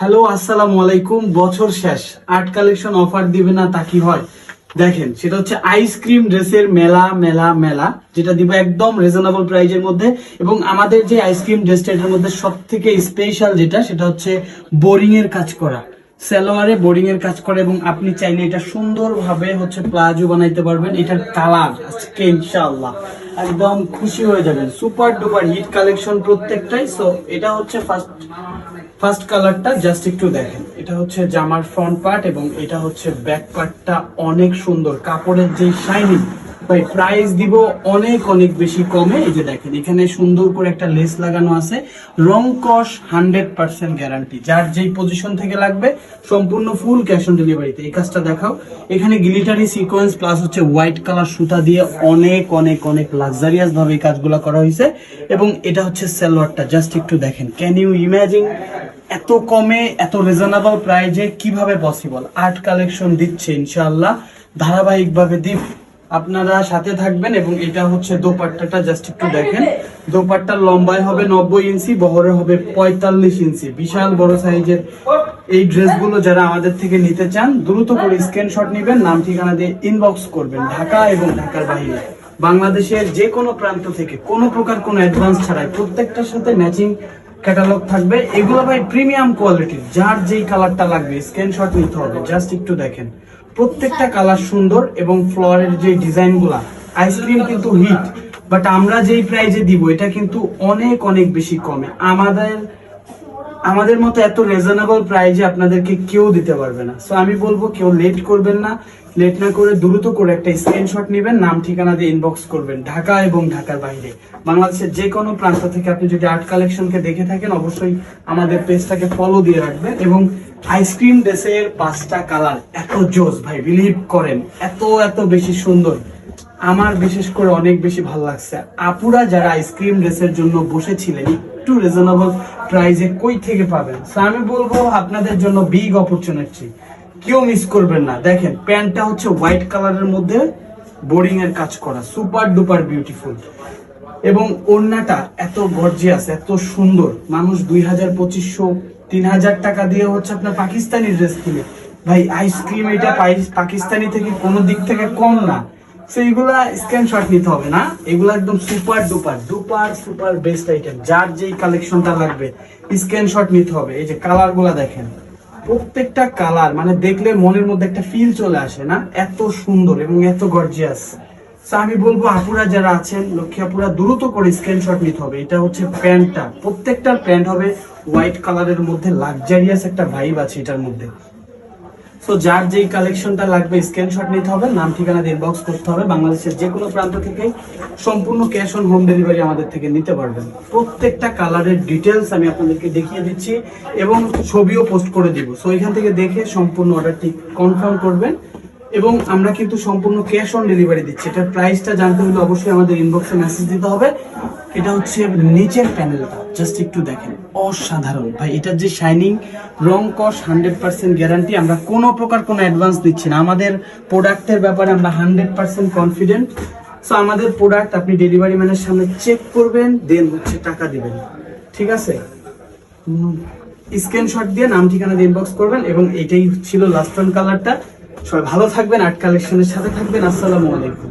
Hello, আসসালামু আলাইকুম। বছর শেষ। আর্ট কালেকশন অফার দিবে না তা কি হয়? দেখেন, সেটা হচ্ছে আইসক্রিম ড্রেসের মেলা মেলা মেলা, যেটা দিব একদম রিজনেবল প্রাইজের মধ্যে। এবং আমাদের যে আইসক্রিম ড্রেসটা এটার মধ্যে সব থেকে স্পেশাল যেটা, সেটা হচ্ছে বোরিং এর কাজ করা। সালোয়ারে বোরিং এর কাজ করে এবং আপনি চাইলে এটা সুন্দরভাবে হচ্ছে প্লাজো বানাইতে পারবেন। এটার কালার আজকে ইনশাআল্লাহ। একদম খুশি হয়ে যাবেন। সুপার ডুপার হিট কালেকশন প্রত্যেকটাই। সো এটা হচ্ছে ফার্স্ট ফার্স্ট কালারটা জাস্ট একটু দেখেন। এটা হচ্ছে জামার ফ্রন্ট পার্ট এবং এটা হচ্ছে ব্যাক পার্টটা অনেক সুন্দর। কাপড়ের যে শাইনিং ভাই প্রাইস দিব অনেক অনেক বেশি কমে। এই যে দেখেন, এখানে সুন্দর করে একটা লেস লাগানো আছে। রং কস হান্ড্রেড পার্সেন্ট গ্যারান্টি যার যেই পজিশন থেকে লাগবে, সম্পূর্ণ ফুল ক্যাশ অন ডেলিভারিতে এই কাজটা দেখাও। এখানে গিলিটারি সিকোয়েন্স প্লাস হচ্ছে হোয়াইট কালার সুতা দিয়ে অনেক অনেক অনেক লাক্সারিয়াস ভাবে এই কাজগুলো করা হয়েছে। এবং এটা হচ্ছে সালোয়ারটা। জাস্ট একটু দেখেন। ক্যান ইউ ইমাজিন এত কমে, এত রিজনেবল প্রাইজে কীভাবে পসিবল আর্ট কালেকশন দিচ্ছে ইনশাআল্লাহ। ধারাবাহিকভাবে দিব। আপনারা সাথে থাকবেন এবং এটা হচ্ছে দোপাট্টাটা জাস্ট একটু দেখেন। দোপাট্টার লম্বায় হবে নব্বই ইঞ্চি, বহরে হবে পঁয়তাল্লিশ ইঞ্চি। বিশাল বড় সাইজের এই ড্রেসগুলো যারা আমাদের থেকে নিতে চান, দ্রুত করে স্ক্রিনশট নেবেন, নাম ঠিকানা দিয়ে ইনবক্স করবেন। ঢাকা এবং ঢাকার বাইরে। বাংলাদেশের যে কোনো প্রান্ত থেকে, কোনো প্রকার কোনো অ্যাডভান্স ছাড়াই প্রত্যেকটার সাথে ম্যাচিং ক্যাটালগ থাকবে। এগুলো ভাই প্রিমিয়াম কোয়ালিটির যার যেই কালারটা লাগবে স্ক্রিনশট নিতে হবে। জাস্ট একটু দেখেন। প্রত্যেকটা কালার সুন্দর এবং ফ্লোয়ারের যে ডিজাইনগুলা আইসক্রিম কিন্তু হিট বাট আমরা যেই প্রাইজে দিব, এটা কিন্তু অনেক অনেক বেশি কমে। আমাদের আমাদের মতো এত রিজনেবল প্রাইজে আপনাদেরকে কেউ দিতে পারবে না। সো আমি বলব, কেউ লেট করবেন না। লেট না করে দ্রুত করে একটা স্ক্রিনশট নেবেন, নাম, ঠিকানা দিয়ে ইনবক্স করবেন, ঢাকা এবং ঢাকার বাইরে। বাংলাদেশের যে কোনো প্রান্ত থেকে আপনি যদি আর্ট কালেকশনকে দেখে থাকেন, অবশ্যই আমাদের পেজটাকে ফলো দিয়ে রাখবেন এবং আইসক্রিম ড্রেসের পাঁচটা কালার এত জোস, ভাই বিলিভ করেন। এত এত বেশি সুন্দর। আমার বিশেষ করে অনেক বেশি ভালো লাগছে। আপুরা যারা আইসক্রিম ড্রেসের জন্য বসেছিলেন, একটু রিজনেবল প্রাইসে কই থেকে পাবেন? আমি বলব আপনাদের জন্য বিগ অপরচুনিটি কেউ মিস করবেন না। দেখেন প্যান্টটা হচ্ছে হোয়াইট কালারের মধ্যে বোরিং এর কাজ করা। সুপার ডুপার বিউটিফুল এবং ওড়নাটা এত গর্জিয়াস এত সুন্দর। মানুষ দুই হাজার পঁচিশশো তিন হাজার টাকা দিয়ে হচ্ছে আপনার পাকিস্তানি ড্রেস কিনে। ভাই আইসক্রিম এটা পাকিস্তানি থেকে কোনো দিক থেকে কম না। সো এগুলা স্ক্রিনশট নিতে হবে না। এগুলা একদম super duper duper super best item যার যেই কালেকশনটা লাগবে স্ক্রিনশট নিতে হবে। এই যে কালারগুলা দেখেন। প্রত্যেকটা কালার মানে দেখলে মনের মধ্যে একটা ফিল চলে আসে না? এত সুন্দর এবং এত গর্জিয়াস আমি বলব, আপুরা যারা আছেন, লক্ষ্মী আপুরা দ্রুত করে স্ক্রিনশট নিতে হবে। এটা হচ্ছে প্যান্টটা। প্রত্যেকটার প্যান্ট হবে হোয়াইট কালারের মধ্যে লাক্সারিয়াস একটা ভাইব আছে এটার মধ্যে। সো যার যেই কালেকশনটা লাগবে স্ক্রিনশট নিতে হবে, নাম, ঠিকানা দিয়ে ইনবক্স করতে হবে। বাংলাদেশের যে কোনো প্রান্ত থেকে সম্পূর্ণ ক্যাশ অন হোম ডেলিভারি আমাদের থেকে নিতে পারবেন। প্রত্যেকটা কালারের ডিটেলস আমি আপনাদেরকে দেখিয়ে দিচ্ছি এবং ছবিও পোস্ট করে দিব। সো এখান থেকে দেখে সম্পূর্ণ অর্ডারটি কনফার্ম করবেন এবং আমরা কিন্তু সম্পূর্ণ ক্যাশ অন ডেলিভারি দিচ্ছি। এটার প্রাইসটা জানতে হলে অবশ্যই আমাদের ইনবক্সে মেসেজ দিতে হবে। এটা হচ্ছে নিচের প্যানেলটা। জাস্ট একটু দেখেন। অসাধারণ। ভাই এটার যে শাইনিং রং কস হান্ড্রেড পার্সেন্ট গ্যারান্টি আমরা কোনো প্রকার কোনো অ্যাডভান্স দিচ্ছি না। আমাদের প্রোডাক্টের ব্যাপারে আমরা হান্ড্রেড পার্সেন্ট কনফিডেন্ট সো আমাদের প্রোডাক্ট আপনি ডেলিভারি ম্যানের সামনে চেক করবেন দেন হচ্ছে টাকা দিবেন। ঠিক আছে? স্ক্রিনশট দিয়ে নাম ঠিকানা দিয়ে ইনবক্স করবেন এবং এটাই ছিল লাস্ট কালারটা সবাই ভালো থাকবেন আর্ট কালেকশনের সাথে থাকবেন। আসসালামু আলাইকুম।